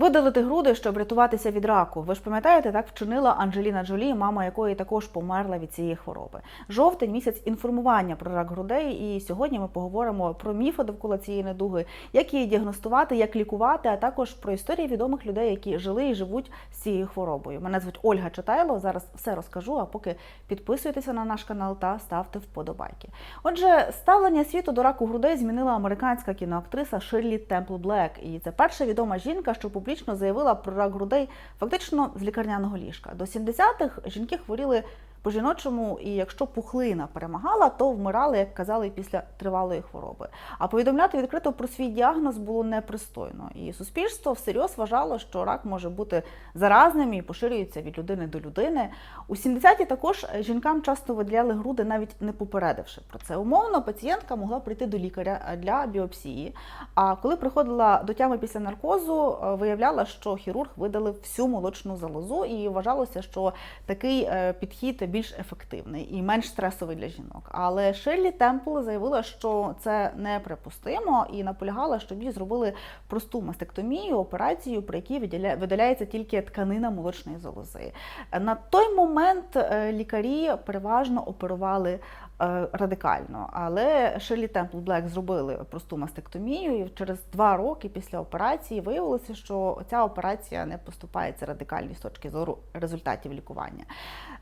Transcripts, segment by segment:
Видалити груди, щоб рятуватися від раку. Ви ж пам'ятаєте, так вчинила Анджеліна Джолі, мама якої також померла від цієї хвороби. Жовтень місяць інформування про рак грудей. І сьогодні ми поговоримо про міфи довкола цієї недуги, як її діагностувати, як лікувати, а також про історії відомих людей, які жили і живуть з цією хворобою. Мене звуть Ольга Читайло. Зараз все розкажу. А поки підписуйтеся на наш канал та ставте вподобайки. Отже, ставлення світу до раку грудей змінила американська кіноактриса Ширлі Темпл Блек. І це перша відома жінка, що публічно заявила про рак грудей фактично з лікарняного ліжка. До 70-х жінки хворіли по жіночому, і якщо пухлина перемагала, то вмирали, як казали, після тривалої хвороби. А повідомляти відкрито про свій діагноз було непристойно. І суспільство всерйоз вважало, що рак може бути заразним і поширюється від людини до людини. У 70-ті також жінкам часто виділяли груди, навіть не попередивши про це. Умовно, пацієнтка могла прийти до лікаря для біопсії. А коли приходила до тями після наркозу, е, виявляла, що хірург видалив всю молочну залозу, і вважалося, що такий е, підхід більш ефективний і менш стресовий для жінок. Але Ширлі Темпл заявила, що це неприпустимо, і наполягала, щоб їй зробили просту мастектомію, операцію, при якій видаляється тільки тканина молочної залози. На той момент е, лікарі переважно оперували радикально, але Ширлі Темпл Блек зробили просту мастектомію, і через два роки після операції виявилося, що ця операція не поступається радикальні з точки зору результатів лікування.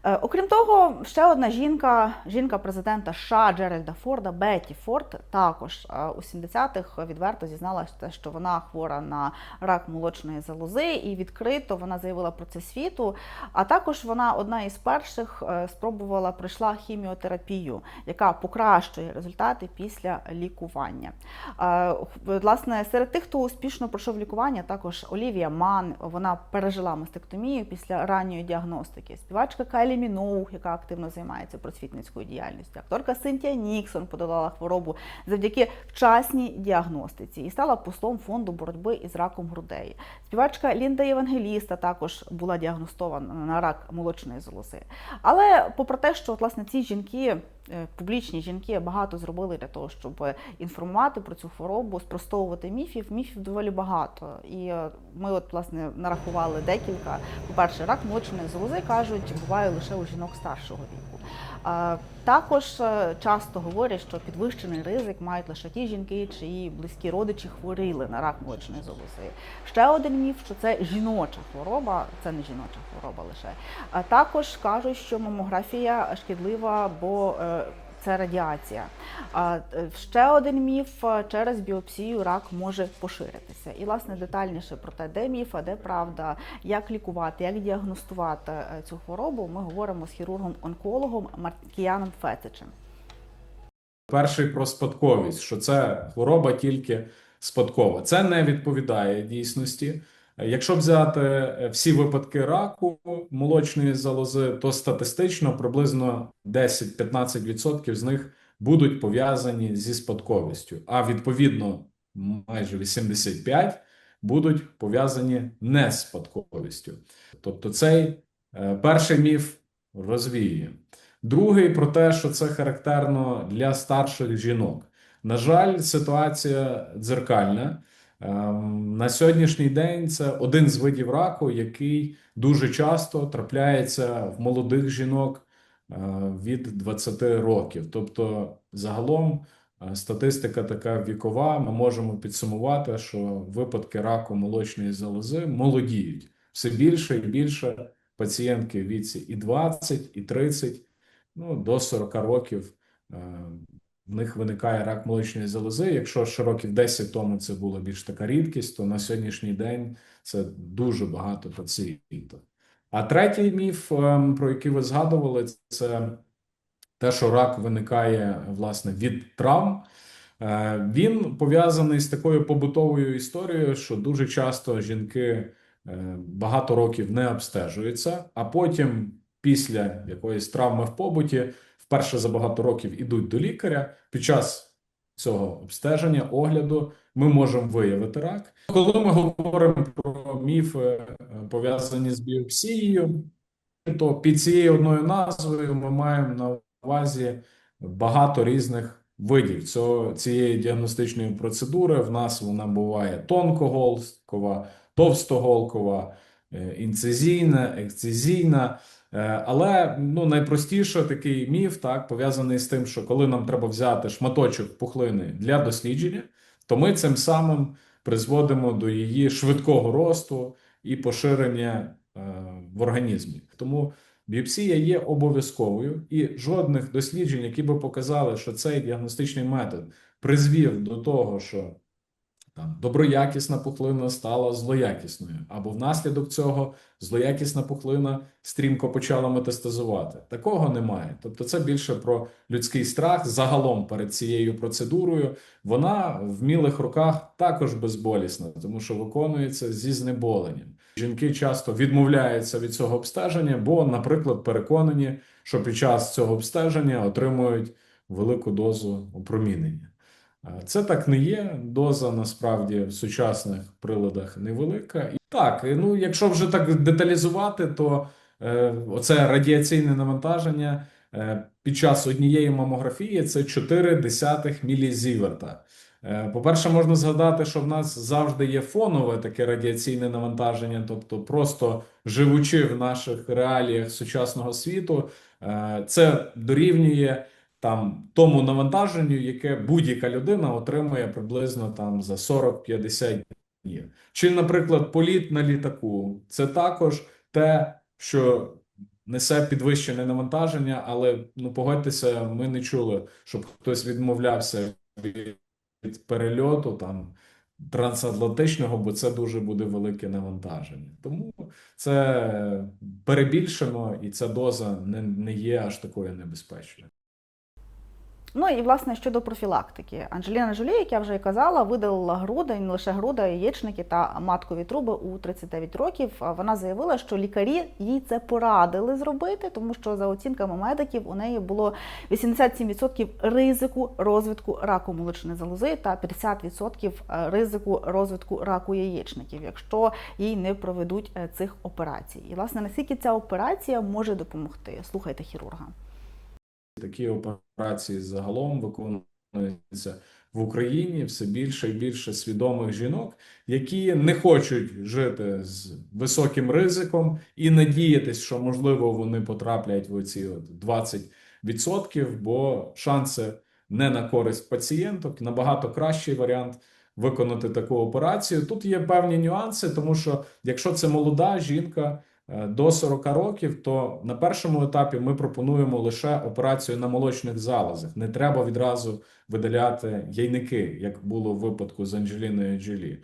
Е, Окрім того, ще одна жінка, жінка президента США Джеральда Форда, Бетті Форд, також е, у 70-х відверто зізналася, що вона хвора на рак молочної залози, і відкрито вона заявила про це світу. А також вона одна із перших е, спробувала пройшла хіміотерапію, яка покращує результати після лікування. Е, Власне, серед тих, хто успішно пройшов лікування, також Олівія Ман, вона пережила мастектомію після ранньої діагностики. Співачка Кайлі Міноуг, яка активно займається просвітницькою діяльністю. Акторка Синтія Ніксон подолала хворобу завдяки вчасній діагностиці і стала послом фонду боротьби із раком грудей. Співачка Лінда Євангеліста також була діагностована на рак молочної залози. Але попри те, що от, власне ці жінки. Е, Публічні жінки багато зробили для того, щоб інформувати про цю хворобу, спростовувати міфів. Міфів доволі багато. І е, ми, от власне, нарахували декілька. По-перше, рак молочної залози кажуть, буває лише у жінок старшого віку. Також е, часто говорять, що підвищений ризик мають лише ті жінки, чиї близькі родичі хворіли на рак молочної залози. Ще один міф, що це жіноча хвороба, це не жіноча хвороба лише. Також кажуть, що мамографія шкідлива, бо е, це радіація. Е, ще один міф е, через біопсію рак може поширитися. І власне детальніше про те, де міф, а де правда, як лікувати, як діагностувати е, цю хворобу. Ми говоримо з хірургом-онкологом Маркіяном Фетичем. Перший про спадковість, що це хвороба тільки спадкова. Це не відповідає дійсності. Якщо взяти е, всі випадки раку молочної залози, то статистично приблизно 10-15% з них будуть пов'язані зі спадковістю, а відповідно майже 85% будуть пов'язані не з спадковістю. Тобто цей е, перший міф розвіює. Другий про те, що це характерно для старших жінок. На жаль, ситуація дзеркальна. Ем, На сьогоднішній день це один з видів раку, який дуже часто трапляється в молодих жінок е, від 20 років. Тобто, загалом е, статистика така вікова. Ми можемо підсумувати, що випадки раку молочної залози молодіють все більше і більше пацієнтки в віці і 20, і 30, ну до 40 років. В них виникає рак молочної залози. Якщо ще років 10 тому це була більш така рідкість, то на сьогоднішній день це дуже багато пацієнтів. А третій міф, ем, про який ви згадували, це те, що рак виникає власне від травм. Е, Він пов'язаний з такою побутовою історією, що дуже часто жінки е, багато років не обстежуються, а потім, після якоїсь травми в побуті, вперше за багато років ідуть до лікаря. Під час цього обстеження, огляду, ми можемо виявити рак. Коли ми говоримо про міфи, е, пов'язані з біопсією, то під цією одною назвою ми маємо на увазі багато різних видів цього, цієї діагностичної процедури. В нас вона буває тонкоголсткова, товстоголкова, е, інцизійна, ексцизійна. Е, Але ну найпростіше такий міф, так пов'язаний з тим, що коли нам треба взяти шматочок пухлини для дослідження, то ми цим самим призводимо до її швидкого росту і поширення е, в організмі. Тому біопсія є обов'язковою, і жодних досліджень, які би показали, що цей діагностичний метод призвів до того, що там доброякісна пухлина стала злоякісною, або внаслідок цього злоякісна пухлина стрімко почала метастазувати. Такого немає. Тобто, це більше про людський страх загалом перед цією процедурою. Вона в мілих руках також безболісна, тому що виконується зі знеболенням. Жінки часто відмовляються від цього обстеження, бо, наприклад, переконані, що під час цього обстеження отримують велику дозу опромінення. Е, Це так не є. Доза насправді в сучасних приладах невелика. Так, ну якщо вже так деталізувати, то е, оце радіаційне навантаження е, під час однієї мамографії це 0,4 мілізіверта. Е, По-перше, можна згадати, що в нас завжди є фонове таке радіаційне навантаження, тобто просто живучи в наших реаліях сучасного світу, е, це дорівнює там тому навантаженню, яке будь-яка людина отримує приблизно там за 40-50 днів. Чи, наприклад, політ на літаку це також те, що несе підвищене навантаження, але ну погодьтеся, ми не чули, щоб хтось відмовлявся від перельоту там трансатлантичного, бо це дуже буде велике навантаження. Тому це перебільшено, і ця доза не, не є аж такою небезпечною. Ну і власне щодо профілактики, Анджеліна Джолі, як я вже казала, видалила груди, не лише груди, яєчники та маткові труби у 39 років. Вона заявила, що лікарі їй це порадили зробити, тому що за оцінками медиків у неї було 87% ризику розвитку раку молочної залози та 50% ризику розвитку раку яєчників, якщо їй не проведуть е, цих операцій. І власне наскільки ця операція може допомогти? Слухайте хірурга. Такі операції загалом виконуються в Україні все більше і більше свідомих жінок, які не хочуть жити з високим ризиком і надіятись, що можливо вони потраплять в от 20%, бо шанси не на користь пацієнток, набагато кращий варіант виконати таку операцію. Тут є певні нюанси, тому що якщо це молода жінка. Е, До 40 років, то на першому етапі ми пропонуємо лише операцію на молочних залозах. Не треба відразу видаляти яйники, як було в випадку з Анджеліною Джолі.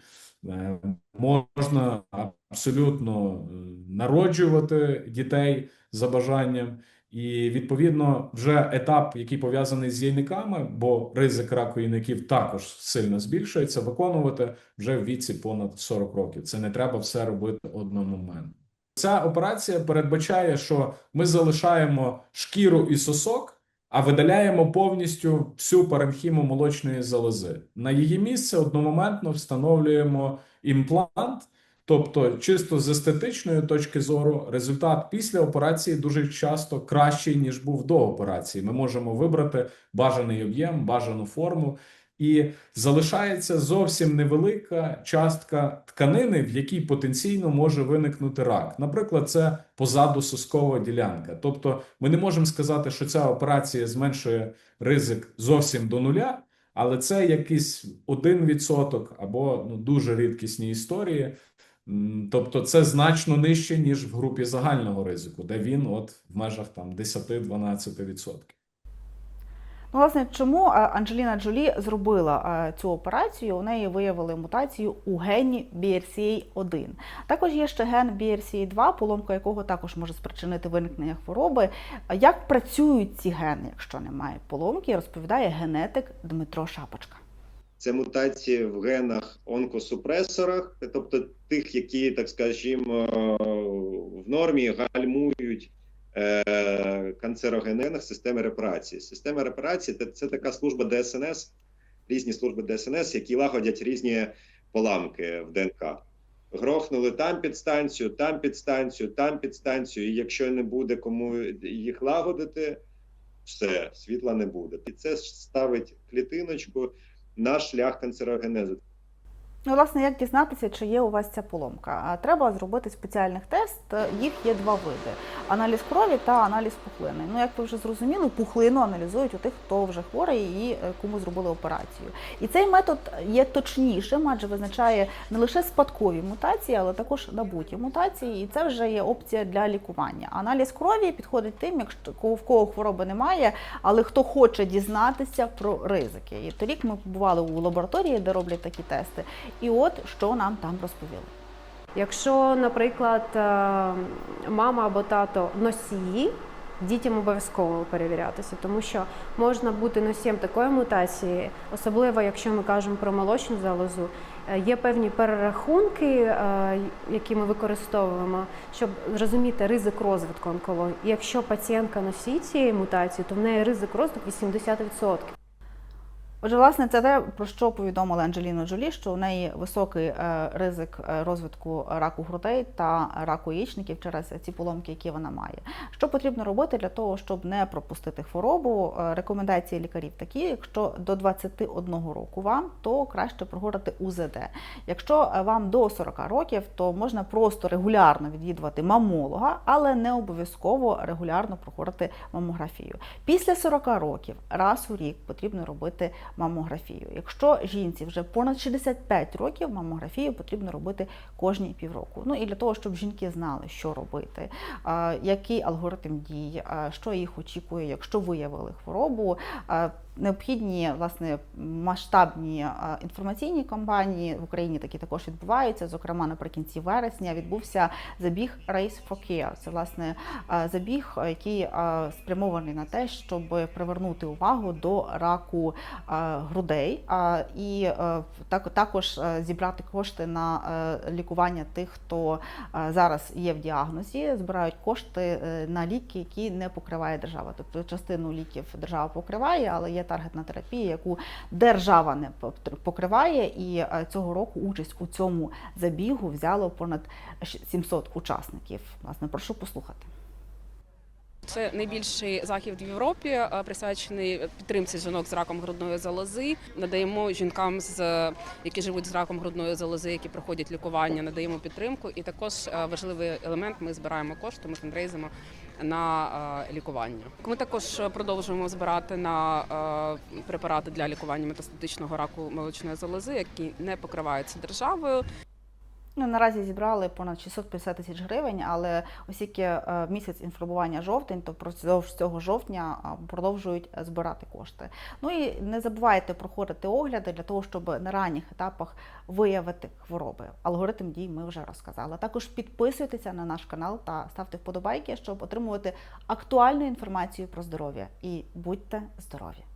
Е, Можна абсолютно е, народжувати дітей за бажанням, і відповідно вже етап, який пов'язаний з яйниками, бо ризик раку яйників також сильно збільшується, виконувати вже в віці понад 40 років. Це не треба все робити одномоментно. Ця операція передбачає, що ми залишаємо шкіру і сосок, а видаляємо повністю всю паренхіму молочної залози. На її місце одномоментно встановлюємо імплант. Тобто, чисто з естетичної точки зору, результат після операції дуже часто кращий, ніж був до операції. Ми можемо вибрати бажаний об'єм, бажану форму, і залишається зовсім невелика частка тканини, в якій потенційно може виникнути рак. Наприклад, це позаду соскова ділянка. Тобто, ми не можемо сказати, що ця операція зменшує ризик зовсім до нуля, але це якийсь 1% або ну, дуже рідкісні історії. Тобто це значно нижче, ніж в групі загального ризику, де він от в межах там 10-12%. Ну, власне, чому е, Анджеліна Джолі зробила е, цю операцію? У неї виявили мутацію у гені BRCA1. Також є ще ген BRCA2, поломка якого також може спричинити виникнення хвороби. Як працюють ці гени, якщо немає поломки, розповідає генетик Дмитро Шапочка. Це мутації в генах онкосупресорах, тобто тих, які, так скажімо, в нормі гальмують е, канцерогенних системи репарації. Система репарації це така служба ДСНС, різні служби ДСНС, які лагодять різні поламки в ДНК. Грохнули там підстанцію, там підстанцію, там підстанцію. І якщо не буде кому їх лагодити, все, світла не буде. І це ставить клітиночку на шлях канцерогенезу. Ну, власне, як дізнатися, чи є у вас ця поломка? Треба зробити спеціальний тест. Їх є два види: аналіз крові та аналіз пухлини. Ну, як ви вже зрозуміли, пухлину аналізують у тих, хто вже хворий і е, кому зробили операцію. І цей метод є точнішим, адже визначає не лише спадкові мутації, але також набуті мутації. І це вже є опція для лікування. Аналіз крові підходить тим, якщо в кого хвороби немає, але хто хоче дізнатися про ризики. І торік ми побували у лабораторії, де роблять такі тести. І от що нам там розповіли. Якщо, наприклад, е, мама або тато носії, дітям обов'язково перевірятися, тому що можна бути носієм такої мутації, особливо якщо ми кажемо про молочну залозу. Е, Є певні перерахунки, е, які ми використовуємо, щоб зрозуміти ризик розвитку онкології. Якщо пацієнтка носій цієї мутації, то в неї ризик розвитку 80%. Отже, власне, це те, про що повідомила Анджеліна Джолі, що у неї високий е, ризик е, розвитку раку грудей та раку яєчників через ці поломки, які вона має. Що потрібно робити для того, щоб не пропустити хворобу? Е, Рекомендації лікарів такі: якщо до 21 року вам, то краще проходити УЗД. Якщо вам до 40 років, то можна просто регулярно відвідувати мамолога, але не обов'язково регулярно проходити мамографію. Після 40 років раз у рік потрібно робити мамографію. Якщо жінці вже понад 65 років, мамографію потрібно робити кожні півроку. Ну і для того, щоб жінки знали, що робити, який алгоритм дій, що їх очікує, якщо виявили хворобу. Необхідні власне масштабні інформаційні кампанії в Україні такі також відбуваються. Зокрема, наприкінці вересня відбувся забіг Race for Care. Це власне забіг, який спрямований на те, щоб привернути увагу до раку грудей, і е, також е, зібрати кошти на е, лікування тих, хто зараз є в діагнозі, збирають кошти на ліки, які не покриває держава. Тобто частину ліків держава покриває, але є таргетна терапія, яку держава не покриває. І е, цього року участь у цьому забігу взяло понад 700 учасників. Власне, прошу послухати. Це найбільший захід в Європі, е, присвячений підтримці жінок з раком грудної залози. Надаємо жінкам, з які живуть з раком грудної залози, які проходять лікування, надаємо підтримку. І також е, важливий елемент. Ми збираємо кошти, ми фандрейзимо на е, лікування. Ми також продовжуємо збирати на е, препарати для лікування метастатичного раку молочної залози, які не покриваються державою. Ну, наразі зібрали понад 650 тисяч гривень, але оскільки е, місяць інформування жовтень, то впродовж цього жовтня продовжують е, збирати кошти. Ну і не забувайте проходити огляди для того, щоб на ранніх етапах виявити хвороби. Алгоритм дій ми вже розказали. Також підписуйтеся на наш канал та ставте вподобайки, щоб отримувати актуальну інформацію про здоров'я. І будьте здорові!